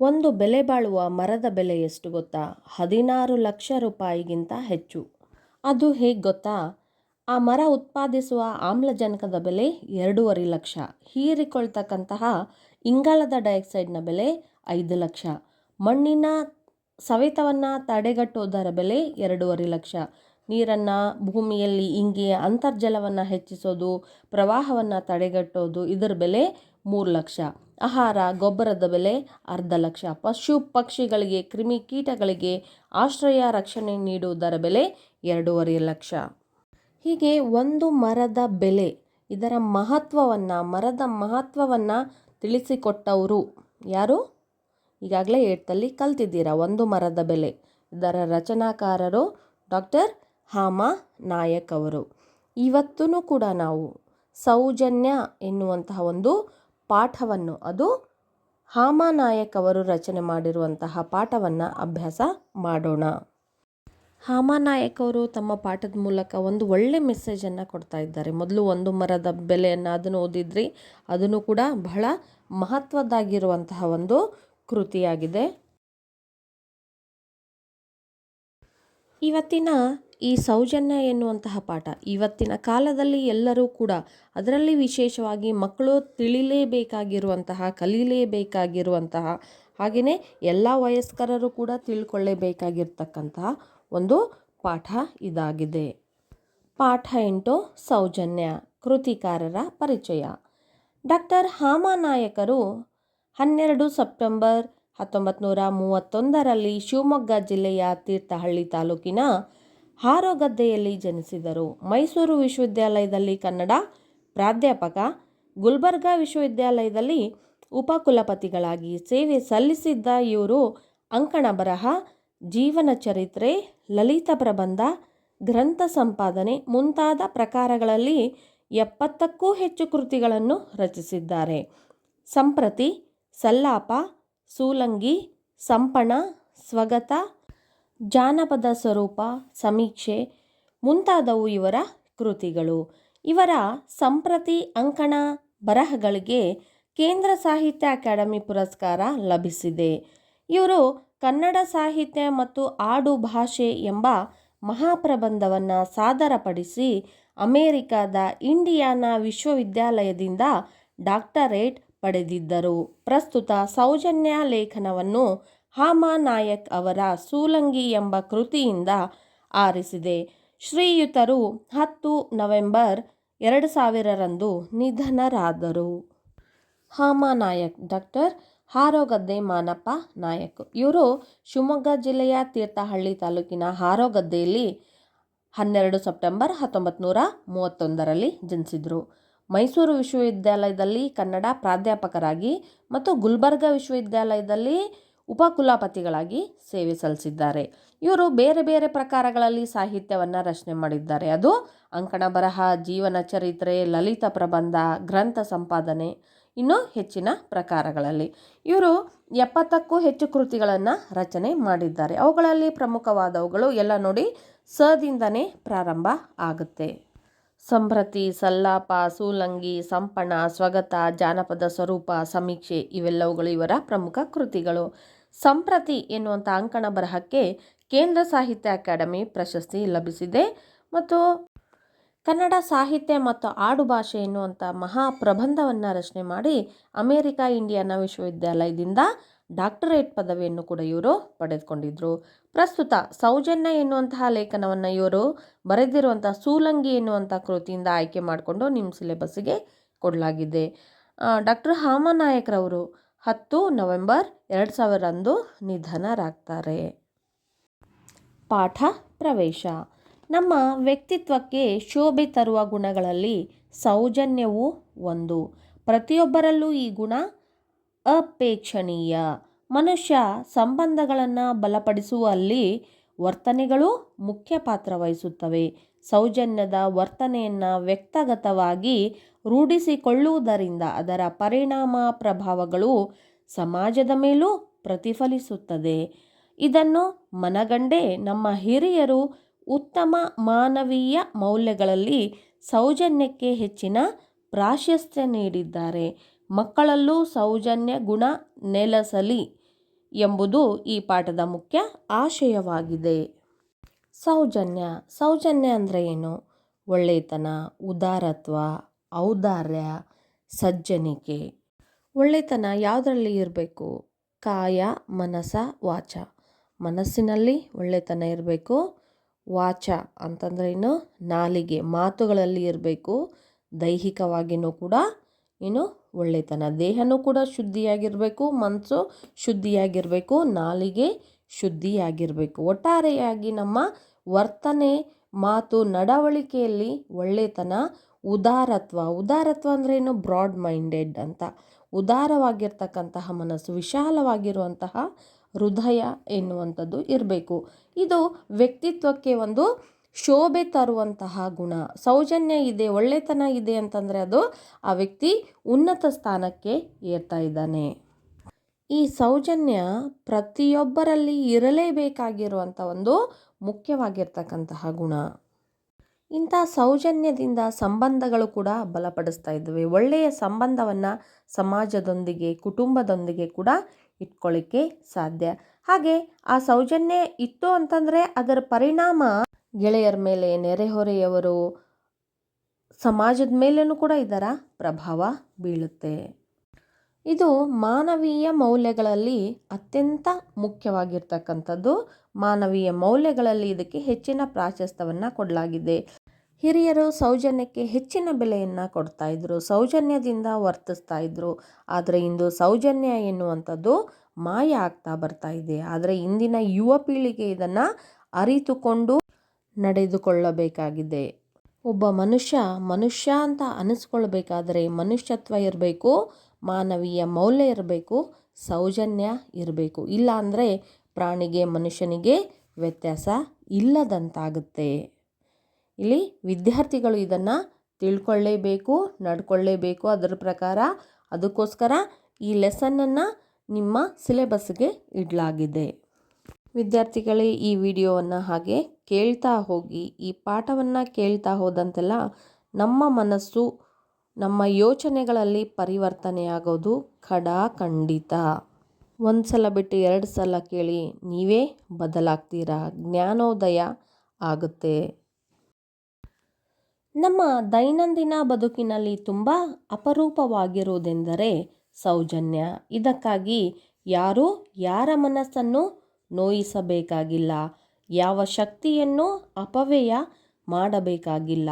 ಒಂದು ಬೆಲೆ ಬಾಳುವ ಮರದ ಬೆಲೆ ಎಷ್ಟು ಗೊತ್ತಾ? ಹದಿನಾರು ಲಕ್ಷ ರೂಪಾಯಿಗಿಂತ ಹೆಚ್ಚು. ಅದು ಹೇಗೆ ಗೊತ್ತಾ? ಆ ಮರ ಉತ್ಪಾದಿಸುವ ಆಮ್ಲಜನಕದ ಬೆಲೆ ಎರಡೂವರೆ ಲಕ್ಷ. ಹೀರಿಕೊಳ್ತಕ್ಕಂತಹ ಇಂಗಾಲದ ಡೈಆಕ್ಸೈಡ್ನ ಬೆಲೆ ಐದು ಲಕ್ಷ. ಮಣ್ಣಿನ ಸವೆತವನ್ನು ತಡೆಗಟ್ಟುವುದರ ಬೆಲೆ ಎರಡೂವರೆ ಲಕ್ಷ. ನೀರನ್ನು ಭೂಮಿಯಲ್ಲಿ ಇಂಗಿ ಅಂತರ್ಜಲವನ್ನು ಹೆಚ್ಚಿಸೋದು, ಪ್ರವಾಹವನ್ನು ತಡೆಗಟ್ಟೋದು, ಇದರ ಬೆಲೆ ಮೂರು ಲಕ್ಷ. ಆಹಾರ, ಗೊಬ್ಬರದ ಬೆಲೆ ಅರ್ಧ ಲಕ್ಷ. ಪಶು ಪಕ್ಷಿಗಳಿಗೆ, ಕ್ರಿಮಿ ಕೀಟಗಳಿಗೆ ಆಶ್ರಯ ರಕ್ಷಣೆ ನೀಡುವುದರ ಬೆಲೆ ಎರಡೂವರೆ ಲಕ್ಷ. ಹೀಗೆ ಒಂದು ಮರದ ಬೆಲೆ, ಇದರ ಮಹತ್ವವನ್ನು, ಮರದ ಮಹತ್ವವನ್ನು ತಿಳಿಸಿಕೊಟ್ಟವರು ಯಾರು? ಈಗಾಗಲೇ ಏಟ್ತಲ್ಲಿ ಕಲ್ತಿದ್ದೀರಾ, ಒಂದು ಮರದ ಬೆಲೆ. ಇದರ ರಚನಾಕಾರರು ಡಾಕ್ಟರ್ ಹಾಮ ನಾಯಕ್ ಅವರು. ಇವತ್ತೂ ಕೂಡ ನಾವು ಸೌಜನ್ಯ ಎನ್ನುವಂತಹ ಒಂದು ಪಾಠವನ್ನು, ಅದು ಹಾಮಾನಾಯಕ್ ಅವರು ರಚನೆ ಮಾಡಿರುವಂತಹ ಪಾಠವನ್ನು ಅಭ್ಯಾಸ ಮಾಡೋಣ. ಹಾಮಾನಾಯಕ್ ಅವರು ತಮ್ಮ ಪಾಠದ ಮೂಲಕ ಒಂದು ಒಳ್ಳೆ ಮೆಸೇಜನ್ನು ಕೊಡ್ತಾ ಇದ್ದಾರೆ. ಮೊದಲು ಒಂದು ಮರದ ಬೆಲೆಯನ್ನು ಅದನ್ನು ಓದಿದ್ರಿ, ಅದನ್ನು ಕೂಡ ಬಹಳ ಮಹತ್ವದ್ದಾಗಿರುವಂತಹ ಒಂದು ಕೃತಿಯಾಗಿದೆ. ಇವತ್ತಿನ ಈ ಸೌಜನ್ಯ ಎನ್ನುವಂತಹ ಪಾಠ. ಇವತ್ತಿನ ಕಾಲದಲ್ಲಿ ಎಲ್ಲರೂ ಕೂಡ ಅದರಲ್ಲಿ ವಿಶೇಷವಾಗಿ ಮಕ್ಕಳು ತಿಳಿಲೇಬೇಕಾಗಿರುವಂತಹ, ಕಲೀಲೇಬೇಕಾಗಿರುವಂತಹ, ಹಾಗೆಯೇ ಎಲ್ಲ ವಯಸ್ಕರರು ಕೂಡ ತಿಳ್ಕೊಳ್ಳೇಬೇಕಾಗಿರ್ತಕ್ಕಂತಹ ಒಂದು ಪಾಠ ಇದಾಗಿದೆ. ಪಾಠ ಎಂಟು, ಸೌಜನ್ಯ, ಕೃತಿಕಾರರ ಪರಿಚಯ. ಡಾಕ್ಟರ್ ಹಾಮಾನಾಯಕರು ಹನ್ನೆರಡು ಸೆಪ್ಟೆಂಬರ್ ಹತ್ತೊಂಬತ್ತು ನೂರ ಮೂವತ್ತೊಂದರಲ್ಲಿ ಶಿವಮೊಗ್ಗ ಜಿಲ್ಲೆಯ ತೀರ್ಥಹಳ್ಳಿ ತಾಲೂಕಿನ ಹಾರೋಗದ್ದೆಯಲ್ಲಿ ಜನಿಸಿದರು. ಮೈಸೂರು ವಿಶ್ವವಿದ್ಯಾಲಯದಲ್ಲಿ ಕನ್ನಡ ಪ್ರಾಧ್ಯಾಪಕ, ಗುಲ್ಬರ್ಗಾ ವಿಶ್ವವಿದ್ಯಾಲಯದಲ್ಲಿ ಉಪಕುಲಪತಿಗಳಾಗಿ ಸೇವೆ ಸಲ್ಲಿಸಿದ್ದ ಇವರು ಅಂಕಣ ಬರಹ, ಜೀವನ ಚರಿತ್ರೆ, ಲಲಿತ ಪ್ರಬಂಧ, ಗ್ರಂಥ ಸಂಪಾದನೆ ಮುಂತಾದ ಪ್ರಕಾರಗಳಲ್ಲಿ ಎಪ್ಪತ್ತಕ್ಕೂ ಹೆಚ್ಚು ಕೃತಿಗಳನ್ನು ರಚಿಸಿದ್ದಾರೆ. ಸಂಪ್ರತಿ, ಸಲ್ಲಾಪ, ಸೂಲಂಗಿ, ಸಂಪಣ, ಸ್ವಗತ ಜಾನಪದ ಸ್ವರೂಪ, ಸಮೀಕ್ಷೆ ಮುಂತಾದವು ಇವರ ಕೃತಿಗಳು. ಇವರ ಸಂಪ್ರತಿ, ಅಂಕಣ, ಬರಹಗಳಿಗೆ ಕೇಂದ್ರ ಸಾಹಿತ್ಯ ಅಕಾಡೆಮಿ ಪುರಸ್ಕಾರ ಲಭಿಸಿದೆ. ಇವರು ಕನ್ನಡ ಸಾಹಿತ್ಯ ಮತ್ತು ಆಡು ಭಾಷೆ ಎಂಬ ಮಹಾಪ್ರಬಂಧವನ್ನು ಸಾದರಪಡಿಸಿ ಅಮೇರಿಕಾದ ಇಂಡಿಯಾನಾ ವಿಶ್ವವಿದ್ಯಾಲಯದಿಂದ ಡಾಕ್ಟರೇಟ್ ಪಡೆದಿದ್ದರು. ಪ್ರಸ್ತುತ ಸೌಜನ್ಯ ಲೇಖನವನ್ನು ಹಾಮ ನಾಯಕ್ ಅವರ ಸೂಲಂಗಿ ಎಂಬ ಕೃತಿಯಿಂದ ಆರಿಸಿದೆ. ಶ್ರೀಯುತರು ಹತ್ತು ನವೆಂಬರ್ ಎರಡು ಸಾವಿರರಂದು ನಿಧನರಾದರು. ಹಾಮಾನಾಯಕ್ ಡಾಕ್ಟರ್ ಹಾರೋಗದ್ದೆ ಮಾನಪ್ಪ ನಾಯಕ್. ಇವರು ಶಿವಮೊಗ್ಗ ಜಿಲ್ಲೆಯ ತೀರ್ಥಹಳ್ಳಿ ತಾಲೂಕಿನ ಹಾರೋಗದ್ದೆಯಲ್ಲಿ ಹನ್ನೆರಡು ಸೆಪ್ಟೆಂಬರ್ ಹತ್ತೊಂಬತ್ತು ನೂರ ಮೂವತ್ತೊಂದರಲ್ಲಿ ಜನಿಸಿದರು. ಮೈಸೂರು ವಿಶ್ವವಿದ್ಯಾಲಯದಲ್ಲಿ ಕನ್ನಡ ಪ್ರಾಧ್ಯಾಪಕರಾಗಿ ಮತ್ತು ಗುಲ್ಬರ್ಗ ವಿಶ್ವವಿದ್ಯಾಲಯದಲ್ಲಿ ಉಪಕುಲಪತಿಗಳಾಗಿ ಸೇವೆ ಸಲ್ಲಿಸಿದ್ದಾರೆ. ಇವರು ಬೇರೆ ಬೇರೆ ಪ್ರಕಾರಗಳಲ್ಲಿ ಸಾಹಿತ್ಯವನ್ನು ರಚನೆ ಮಾಡಿದ್ದಾರೆ. ಅದು ಅಂಕಣ ಬರಹ, ಜೀವನ ಚರಿತ್ರೆ, ಲಲಿತ ಪ್ರಬಂಧ, ಗ್ರಂಥ ಸಂಪಾದನೆ, ಇನ್ನೂ ಹೆಚ್ಚಿನ ಪ್ರಕಾರಗಳಲ್ಲಿ. ಇವರು ಎಪ್ಪತ್ತಕ್ಕೂ ಹೆಚ್ಚು ಕೃತಿಗಳನ್ನು ರಚನೆ ಮಾಡಿದ್ದಾರೆ. ಅವುಗಳಲ್ಲಿ ಪ್ರಮುಖವಾದವುಗಳು ಎಲ್ಲ ನೋಡಿ ಸದಿಂದನೇ ಪ್ರಾರಂಭ ಆಗುತ್ತೆ. ಸಂಭ್ರತಿ ಸಲ್ಲಾಪ, ಸೂಲಂಗಿ, ಸಂಪಣ, ಸ್ವಗತ, ಜಾನಪದ ಸ್ವರೂಪ, ಸಮೀಕ್ಷೆ ಇವೆಲ್ಲವುಗಳು ಇವರ ಪ್ರಮುಖ ಕೃತಿಗಳು. ಸಂಪ್ರತಿ ಎನ್ನುವಂಥ ಅಂಕಣ ಬರಹಕ್ಕೆ ಕೇಂದ್ರ ಸಾಹಿತ್ಯ ಅಕಾಡೆಮಿ ಪ್ರಶಸ್ತಿ ಲಭಿಸಿದೆ. ಮತ್ತು ಕನ್ನಡ ಸಾಹಿತ್ಯ ಮತ್ತು ಆಡು ಭಾಷೆ ಎನ್ನುವಂಥ ಮಹಾ ಪ್ರಬಂಧವನ್ನು ರಚನೆ ಮಾಡಿ ಅಮೇರಿಕಾ ಇಂಡಿಯಾನ ವಿಶ್ವವಿದ್ಯಾಲಯದಿಂದ ಡಾಕ್ಟರೇಟ್ ಪದವಿಯನ್ನು ಕೂಡ ಇವರು ಪಡೆದುಕೊಂಡಿದ್ದರು ಪ್ರಸ್ತುತ ಸೌಜನ್ಯ ಎನ್ನುವಂತಹ ಲೇಖನವನ್ನು ಇವರು ಬರೆದಿರುವಂಥ ಸೂಲಂಗಿ ಎನ್ನುವಂಥ ಕೃತಿಯಿಂದ ಆಯ್ಕೆ ಮಾಡಿಕೊಂಡು ನಿಮ್ಮ ಸಿಲೆಬಸ್ಸಿಗೆ ಕೊಡಲಾಗಿದೆ. ಡಾಕ್ಟರ್ ಹಾಮನಾಯಕರವರು ಹತ್ತು ನವೆಂಬರ್ ಎರಡು ಸಾವಿರಂದು ನಿಧನರಾಗ್ತಾರೆ. ಪಾಠ ಪ್ರವೇಶ. ನಮ್ಮ ವ್ಯಕ್ತಿತ್ವಕ್ಕೆ ಶೋಭೆ ತರುವ ಗುಣಗಳಲ್ಲಿ ಸೌಜನ್ಯವು ಒಂದು. ಪ್ರತಿಯೊಬ್ಬರಲ್ಲೂ ಈ ಗುಣ ಅಪೇಕ್ಷಣೀಯ. ಮನುಷ್ಯ ಸಂಬಂಧಗಳನ್ನು ಬಲಪಡಿಸುವಲ್ಲಿ ವರ್ತನೆಗಳು ಮುಖ್ಯ ಪಾತ್ರ ವಹಿಸುತ್ತವೆ. ಸೌಜನ್ಯದ ವರ್ತನೆಯನ್ನು ವ್ಯಕ್ತಗತವಾಗಿ ರೂಢಿಸಿಕೊಳ್ಳುವುದರಿಂದ ಅದರ ಪರಿಣಾಮ ಪ್ರಭಾವಗಳು ಸಮಾಜದ ಮೇಲೂ ಪ್ರತಿಫಲಿಸುತ್ತದೆ. ಇದನ್ನು ಮನಗಂಡೇ ನಮ್ಮ ಹಿರಿಯರು ಉತ್ತಮ ಮಾನವೀಯ ಮೌಲ್ಯಗಳಲ್ಲಿ ಸೌಜನ್ಯಕ್ಕೆ ಹೆಚ್ಚಿನ ಪ್ರಾಶಸ್ತ್ಯ ನೀಡಿದ್ದಾರೆ. ಮಕ್ಕಳಲ್ಲೂ ಸೌಜನ್ಯ ಗುಣ ನೆಲೆಸಲಿ ಎಂಬುದು ಈ ಪಾಠದ ಮುಖ್ಯ ಆಶಯವಾಗಿದೆ. ಸೌಜನ್ಯ. ಸೌಜನ್ಯ ಅಂದರೆ ಏನು? ಒಳ್ಳೆಯತನ, ಉದಾರತ್ವ, ಔದಾರ್ಯ, ಸಜ್ಜನಿಕೆ. ಒಳ್ಳೆತನ ಯಾವುದರಲ್ಲಿ ಇರಬೇಕು? ಕಾಯ, ಮನಸ, ವಾಚ. ಮನಸ್ಸಿನಲ್ಲಿ ಒಳ್ಳೆತನ ಇರಬೇಕು. ವಾಚ ಅಂತಂದ್ರೆ ಏನು? ನಾಲಿಗೆ, ಮಾತುಗಳಲ್ಲಿ ಇರಬೇಕು. ದೈಹಿಕವಾಗಿಯೂ ಕೂಡ ಏನು? ಒಳ್ಳೆತನ ದೇಹನೂ ಕೂಡ ಶುದ್ಧಿಯಾಗಿರಬೇಕು. ಮನಸ್ಸು ಶುದ್ಧಿಯಾಗಿರಬೇಕು. ನಾಲಿಗೆ ಶುದ್ಧಿಯಾಗಿರಬೇಕು. ಒಟ್ಟಾರೆಯಾಗಿ ನಮ್ಮ ವರ್ತನೆ, ಮಾತು, ನಡವಳಿಕೆಯಲ್ಲಿ ಒಳ್ಳೆತನ, ಉದಾರತ್ವ. ಉದಾರತ್ವ ಅಂದರೆ ಏನು? ಬ್ರಾಡ್ ಮೈಂಡೆಡ್ ಅಂತ. ಉದಾರವಾಗಿರ್ತಕ್ಕಂತಹ ಮನಸ್ಸು, ವಿಶಾಲವಾಗಿರುವಂತಹ ಹೃದಯ ಎನ್ನುವಂಥದ್ದು ಇರಬೇಕು. ಇದು ವ್ಯಕ್ತಿತ್ವಕ್ಕೆ ಒಂದು ಶೋಭೆ ತರುವಂತಹ ಗುಣ. ಸೌಜನ್ಯ ಇದೆ, ಒಳ್ಳೆತನ ಇದೆ ಅಂತಂದರೆ ಅದು ಆ ವ್ಯಕ್ತಿ ಉನ್ನತ ಸ್ಥಾನಕ್ಕೆ ಏರ್ತಾ ಇದ್ದಾನೆ. ಈ ಸೌಜನ್ಯ ಪ್ರತಿಯೊಬ್ಬರಲ್ಲಿ ಇರಲೇಬೇಕಾಗಿರುವಂಥ ಒಂದು ಮುಖ್ಯವಾಗಿರ್ತಕ್ಕಂತಹ ಗುಣ. ಇಂಥ ಸೌಜನ್ಯದಿಂದ ಸಂಬಂಧಗಳು ಕೂಡ ಬಲಪಡಿಸ್ತಾ ಇದ್ದಾವೆ. ಒಳ್ಳೆಯ ಸಂಬಂಧವನ್ನು ಸಮಾಜದೊಂದಿಗೆ, ಕುಟುಂಬದೊಂದಿಗೆ ಕೂಡ ಇಟ್ಕೊಳ್ಳಿಕ್ಕೆ ಸಾಧ್ಯ. ಹಾಗೆ ಆ ಸೌಜನ್ಯ ಇತ್ತು ಅಂತಂದರೆ ಅದರ ಪರಿಣಾಮ ಗೆಳೆಯರ ಮೇಲೆ, ನೆರೆಹೊರೆಯವರು ಸಮಾಜದ ಮೇಲೂ ಕೂಡ ಇದರ ಪ್ರಭಾವ ಬೀಳುತ್ತೆ. ಇದು ಮಾನವೀಯ ಮೌಲ್ಯಗಳಲ್ಲಿ ಅತ್ಯಂತ ಮುಖ್ಯವಾಗಿರ್ತಕ್ಕಂಥದ್ದು. ಮಾನವೀಯ ಮೌಲ್ಯಗಳಲ್ಲಿ ಇದಕ್ಕೆ ಹೆಚ್ಚಿನ ಪ್ರಾಶಸ್ತ್ಯವನ್ನು ಕೊಡಲಾಗಿದೆ. ಹಿರಿಯರು ಸೌಜನ್ಯಕ್ಕೆ ಹೆಚ್ಚಿನ ಬೆಲೆಯನ್ನು ಕೊಡ್ತಾ ಇದ್ರು, ಸೌಜನ್ಯದಿಂದ ವರ್ತಿಸ್ತಾ ಇದ್ರು. ಆದರೆ ಇಂದು ಸೌಜನ್ಯ ಎನ್ನುವಂಥದ್ದು ಮಾಯ ಆಗ್ತಾ ಬರ್ತಾ ಇದೆ. ಆದರೆ ಇಂದಿನ ಯುವ ಪೀಳಿಗೆ ಇದನ್ನು ಅರಿತುಕೊಂಡು ನಡೆದುಕೊಳ್ಳಬೇಕಾಗಿದೆ. ಒಬ್ಬ ಮನುಷ್ಯ ಮನುಷ್ಯ ಅಂತ ಅನಿಸ್ಕೊಳ್ಬೇಕಾದರೆ ಮನುಷ್ಯತ್ವ ಇರಬೇಕು ಮಾನವೀಯ ಮೌಲ್ಯ ಇರಬೇಕು, ಸೌಜನ್ಯ ಇರಬೇಕು. ಇಲ್ಲ ಅಂದರೆ ಪ್ರಾಣಿಗೆ, ಮನುಷ್ಯನಿಗೆ ವ್ಯತ್ಯಾಸ ಇಲ್ಲದಂತಾಗುತ್ತೆ. ಇಲ್ಲಿ ವಿದ್ಯಾರ್ಥಿಗಳು ಇದನ್ನು ತಿಳ್ಕೊಳ್ಳೇಬೇಕು, ನಡ್ಕೊಳ್ಳೇಬೇಕು ಅದರ ಪ್ರಕಾರ. ಅದಕ್ಕೋಸ್ಕರ ಈ ಲೆಸನನ್ನು ನಿಮ್ಮ ಸಿಲೆಬಸ್ಗೆ ಇಡಲಾಗಿದೆ. ವಿದ್ಯಾರ್ಥಿಗಳೇ, ಈ ವಿಡಿಯೋವನ್ನು ಹಾಗೆ ಕೇಳ್ತಾ ಹೋಗಿ, ಈ ಪಾಠವನ್ನು ಕೇಳ್ತಾ ಹೋದಂತೆಲ್ಲ ನಮ್ಮ ಮನಸ್ಸು ನಮ್ಮ ಯೋಚನೆಗಳಲ್ಲಿ ಪರಿವರ್ತನೆಯಾಗೋದು ಖಡಾ ಖಂಡಿತ. ಒಂದು ಸಲ ಬಿಟ್ಟು ಎರಡು ಸಲ ಕೇಳಿ ನೀವೇ ಬದಲಾಗ್ತೀರಾ? ಜ್ಞಾನೋದಯ ಆಗುತ್ತೆ. ನಮ್ಮ ದೈನಂದಿನ ಬದುಕಿನಲ್ಲಿ ತುಂಬ ಅಪರೂಪವಾಗಿರುವುದೆಂದರೆ ಸೌಜನ್ಯ. ಇದಕ್ಕಾಗಿ ಯಾರೂ ಯಾರ ಮನಸ್ಸನ್ನು ನೋಯಿಸಬೇಕಾಗಿಲ್ಲ. ಯಾವ ಶಕ್ತಿಯನ್ನು ಅಪವ್ಯಯ ಮಾಡಬೇಕಾಗಿಲ್ಲ.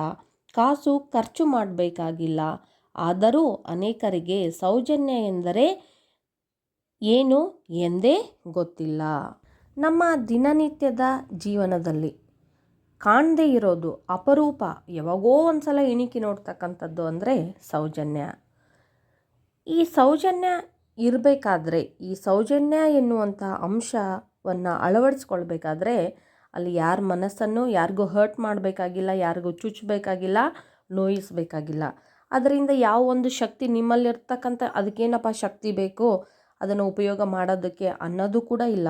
ಕಾಸು ಖರ್ಚು ಮಾಡಬೇಕಾಗಿಲ್ಲ. ಆದರೂ ಅನೇಕರಿಗೆ ಸೌಜನ್ಯ ಎಂದರೆ ಏನು ಎಂದೇ ಗೊತ್ತಿಲ್ಲ. ನಮ್ಮ ದಿನನಿತ್ಯದ ಜೀವನದಲ್ಲಿ ಕಾಣದೇ ಇರೋದು ಅಪರೂಪ. ಯಾವಾಗೋ ಒಂದು ಸಲ ಇಣಿಕಿ ನೋಡ್ತಕ್ಕಂಥದ್ದು ಅಂದರೆ ಸೌಜನ್ಯ. ಈ ಸೌಜನ್ಯ ಇರಬೇಕಾದ್ರೆ, ಈ ಸೌಜನ್ಯ ಎನ್ನುವಂಥ ಅಂಶವನ್ನು ಅಳವಡಿಸ್ಕೊಳ್ಬೇಕಾದ್ರೆ ಅಲ್ಲಿ ಯಾರ ಮನಸ್ಸನ್ನು ಯಾರಿಗೂ ಹರ್ಟ್ ಮಾಡಬೇಕಾಗಿಲ್ಲ, ಯಾರಿಗೂ ಚುಚ್ಚಬೇಕಾಗಿಲ್ಲ ನೋಯಿಸಬೇಕಾಗಿಲ್ಲ. ಅದರಿಂದ ಯಾವ ಒಂದು ಶಕ್ತಿ ನಿಮ್ಮಲ್ಲಿರ್ತಕ್ಕಂಥ ಅದಕ್ಕೇನಪ್ಪ ಶಕ್ತಿ ಬೇಕು? ಅದನ್ನು ಉಪಯೋಗ ಮಾಡೋದಕ್ಕೆ ಅನ್ನೋದು ಕೂಡ ಇಲ್ಲ.